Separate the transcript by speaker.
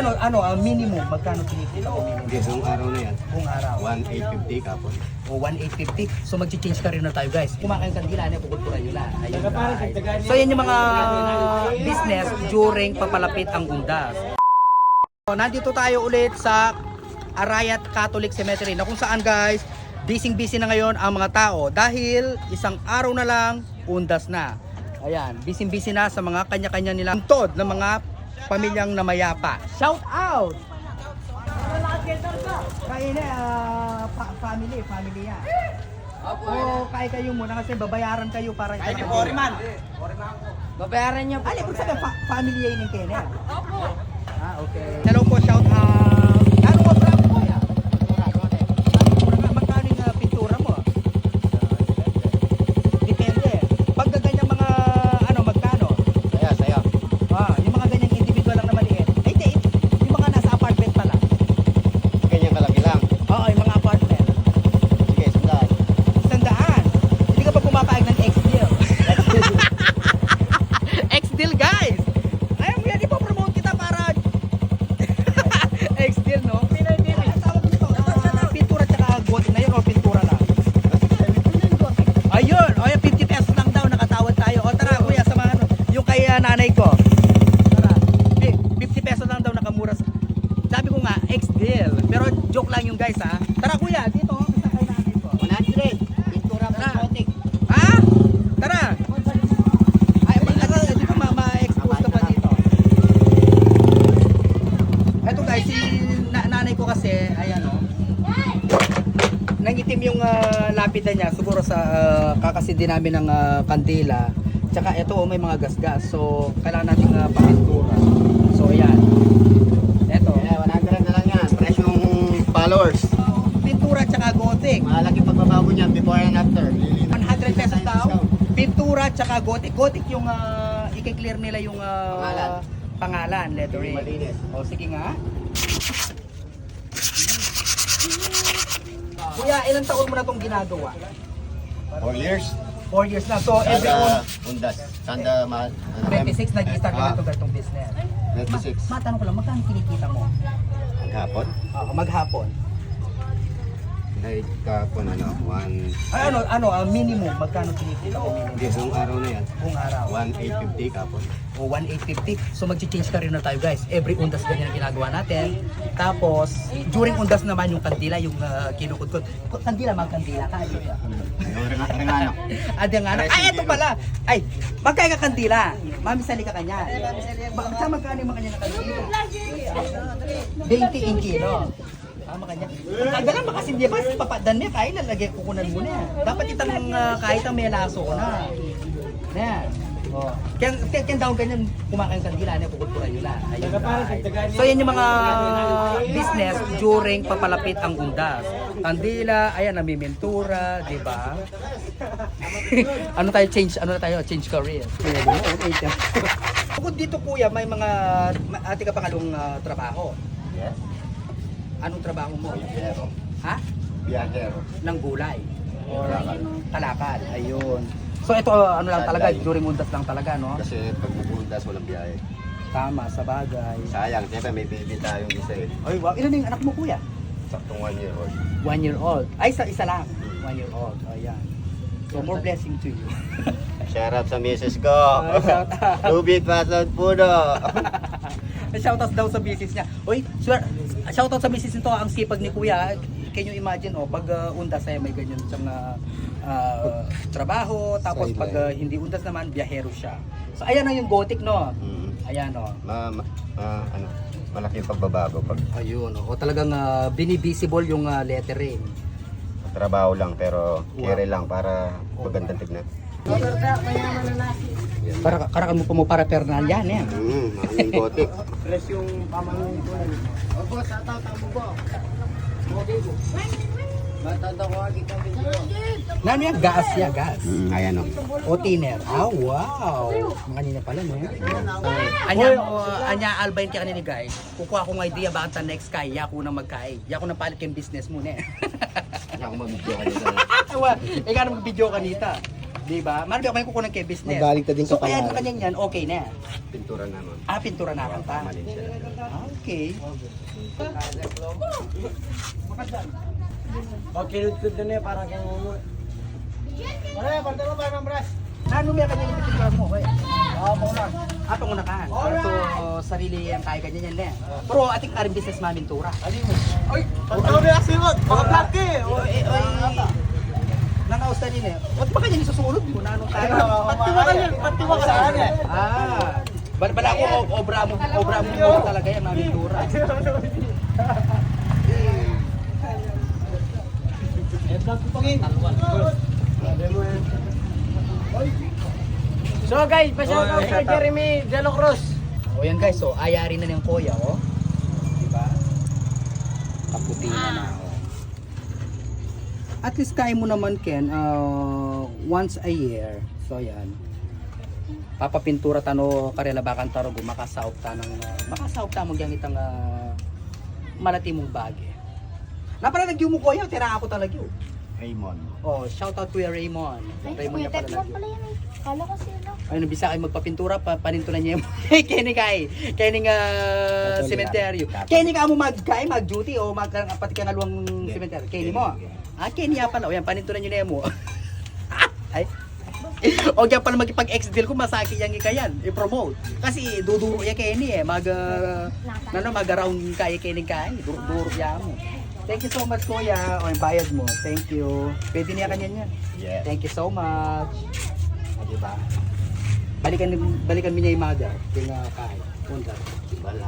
Speaker 1: ano, ano, ang minimum, magkano kinikita o minimum?
Speaker 2: Isang araw na yan.
Speaker 1: Kung araw.
Speaker 2: 1,850 kapon.
Speaker 1: O 1,850. So magchi-change ka rin na tayo guys. Kumakain ka nila, pukulturan nyo lang. Ayun guys. So yan yung mga business during papalapit ang undas. So, nandito tayo ulit sa Arayat Catholic Cemetery na kung saan guys, busy-busy na ngayon ang mga tao dahil isang araw na lang, undas na. Ayan, busy-busy na sa mga kanya-kanya nilang tod ng mga pamilyang namayapa. Shout out! Kain na, ah, pa- family, family yan. O, kaya kayo muna kasi babayaran kayo para Ay, ni Foreman.
Speaker 3: Babayaran niyo po.
Speaker 1: Ali, kung saan fa- family yun ng Kenya? Opo. Ah, okay. Hello po, shout out. Ano mo, bravo po ya? Magkano yung ah, pintura mo? Depende. Pag ganyan mga, ano, magkano?
Speaker 2: Saya, saya.
Speaker 1: Ah, yung mga ganyang individual lang na maliit. Ay, hindi. Yung mga nasa apartment pala.
Speaker 2: Ganyan kalaki lang.
Speaker 1: Oo, yung mga apartment.
Speaker 2: Sige, sandaan.
Speaker 1: Sandaan. Hindi ka pa pumapayag ng X-Deal. X-Deal, guys! Ayaw mo yan, ipopromote kita para... X-Deal, no? Ang tawag dito, ah, pintura tsaka gold na yun o pintura lang? Ayun! O yan, 50 pesos lang daw, nakatawad tayo. O tara, kuya, samahan mo. Yung kay ah, nanay ko. Tara. Eh, 50 pesos lang daw, nakamura. sa- Sabi ko nga, X-Deal. Pero joke lang yung guys, ha? Tara, kuya, dito, isa kay nanay ko.
Speaker 2: 100. Pintura
Speaker 1: Tara. Ha? Tara! Ay, para di ba ma- ma-expose pa dito? Eto guys, si na- nanay ko kasi, ayan o. Nangitim yung ah, lapida niya, siguro sa uh, kakasindi namin ng ah, kandila. Tsaka ito, oh, may mga gasgas. So, kailangan natin uh, papintura. So, ayan. Eto.
Speaker 2: Eh, 100 na lang yan. Fresh yung followers.
Speaker 1: Pintura tsaka gothic.
Speaker 2: Malaki pagbabago niyan before and after. Lilipat.
Speaker 1: 100 pesos daw. Pintura tsaka gothic. Gothic yung uh, i-clear nila yung ah,
Speaker 2: Pangalan.
Speaker 1: pangalan, lettering.
Speaker 2: Malinis.
Speaker 1: O sige nga. Kuya, ilang taon mo na itong ginagawa?
Speaker 2: 4 years.
Speaker 1: 4 years na. So, every on
Speaker 2: undas. Sanda, ma, ano,
Speaker 1: 26 nag-start ka
Speaker 2: Ah.
Speaker 1: na itong ganitong business.
Speaker 2: 26.
Speaker 1: Matanong ko lang, magkano kinikita mo?
Speaker 2: Maghapon.
Speaker 1: Ah, maghapon.
Speaker 2: Dahil kapon ano, 1,
Speaker 1: Ay, ano, ano, ah, minimum, magkano kinikita o minimum?
Speaker 2: isang araw na yan.
Speaker 1: Kung araw.
Speaker 2: 1,850 kapon.
Speaker 1: o 1,850. So magchi-change ka rin na tayo guys. Every undas ganyan ang ginagawa natin. Tapos, during undas naman yung kandila, yung uh, kinukudkod. Kandila, magkandila ka. di ba?
Speaker 2: Yung ring- ringano.
Speaker 1: Adi nga na. Ay, eto pala. Ay, magkaya ka kandila. Mami, sali ka kanya. Ba- Sa magkano yung mga kanya na kandila? 20 in kilo. Tama kanya. Agalan ba kasi hindi pa papadan niya kaya lalagay kukunan mo na. Dapat itang uh, kahit ang melaso ko na. Na. Oh. Kaya kaya kaya daw ganyan kumakain ka gila na kukulturan nyo lang. Ayun. So yan yung mga business during papalapit ang undas. Kandila, ayan namimintura, di ba? ano tayo change, ano na tayo, change career. Bukod dito kuya, may mga ate ka pangalong ah, trabaho.
Speaker 2: Yes.
Speaker 1: Anong trabaho mo?
Speaker 2: Biyahero.
Speaker 1: Ha?
Speaker 2: Biyahero.
Speaker 1: Ng gulay. Or
Speaker 2: kalakal.
Speaker 1: Ayun. So ito ano lang talaga,
Speaker 2: Sunday.
Speaker 1: during undas lang talaga, no?
Speaker 2: Kasi pag bubundas, walang biyahe.
Speaker 1: Tama, sa bagay.
Speaker 2: Sayang, siyempre may baby tayong isa eh.
Speaker 1: Ay, wow. Ilan yung anak mo, kuya?
Speaker 2: Saktong one year old.
Speaker 1: One year old. Ay, sa isa lang. One year old. Ayan. So, more blessing to you.
Speaker 2: Shout out sa misis ko.
Speaker 1: Ah, shout out.
Speaker 2: Ruby Pasad Puno.
Speaker 1: Shoutout daw sa business niya. Uy, swear, shoutout sa business nito. Ang sipag ni kuya. Can you imagine, oh, pag uh, undas ay may ganyan siyang uh, uh, trabaho. Tapos pag uh, hindi undas naman, biyahero siya. So, ayan na yung gothic, no?
Speaker 2: Mm.
Speaker 1: Ayan, oh.
Speaker 2: Ma, ma, ma- ano, malaking pagbabago pag
Speaker 1: Ayun, oh. Talagang uh, binivisible yung uh, lettering.
Speaker 2: trabaho lang pero kere lang para magandang tignan.
Speaker 1: Para karakan mo pa mo para pernal yan, eh.
Speaker 2: Mm, maraming gotik.
Speaker 1: Nano yan? Gas ya, gas.
Speaker 2: Mm, ayan o.
Speaker 1: O tiner. Ah, wow. Mga kanina pala, no? Anya, anya albayin kaya kanina, guys. Kukuha ko ng idea bakit sa next kay, yako na magkay. Yako na palit yung business mo, ne.
Speaker 2: Ako mag-video kanina.
Speaker 1: Awa, ikaw na mag-video kanita. Di ba? Marami ako may kukunan kay business.
Speaker 2: Magaling ka din
Speaker 1: So,
Speaker 2: sa
Speaker 1: kaya
Speaker 2: pangalan.
Speaker 1: yung kanyang yan, okay na.
Speaker 2: pintura naman.
Speaker 1: Ah, pintura na pa.
Speaker 2: Malin siya.
Speaker 1: Ah, Okay.
Speaker 3: Pag kinudkod na niya, parang kang
Speaker 1: Ano may kanya yung pintura mo? Eh? Oo, muna. Ah, panguna ka. So, sarili ang kaya kanya yan eh. Pero ating karing business mamin tura.
Speaker 3: Ay! Pagkaw na kasi mo! Baka black eh!
Speaker 1: Oy, oy. Nangaus na din eh. Ba't ba kanya nisusunod mo na anong kaya?
Speaker 3: Patiwa ka yan! Patiwa ka saan eh!
Speaker 1: Ah, bal bala ko obra mo obra mo mo talaga yan mamin tura.
Speaker 3: So guys, pa-shout out kay Jeremy De La Cruz.
Speaker 1: O yan guys, so ayari na ng koya, oh. Diba? Kaputi na na, oh. At least kaya mo naman, Ken, uh, once a year. So yan. Papapintura tano karela bakan taro makasaop ta ng uh, makasaop ta mo gyang itang uh, malati mong bagi. Napala nagyo mo koya, tira ako talaga yun.
Speaker 2: Raymond.
Speaker 1: Oh, shout out Kuya Raymond. Raymond niya pala
Speaker 4: Tekla
Speaker 1: nagyo.
Speaker 4: pala yun eh. Kala ko sino.
Speaker 1: Ay, nabisa kayo magpapintura, pa, panintulan niya yung kini kay, kini nga sementeryo. Kini ka mo mag-kay, mag-duty o mag pati ka ngaluang sementeryo. Kini mo. Ah, kini ya pala. O yan, panintulan niyo na mo. Ay. o yan pala magipag-ex deal ko masaki yang ikayan, i-promote. Kasi duduro ya kini eh, mag uh, ano mag-around kay kini kay, duro-duro ya mo. Thank you so much kuya. O yung bayad mo. Thank you. Pwede niya kanya niya.
Speaker 2: Yeah.
Speaker 1: Thank you so much. O, diba? Balikan balikan mo niya yung mother. Yung uh, kahit. Punta.
Speaker 2: Balay.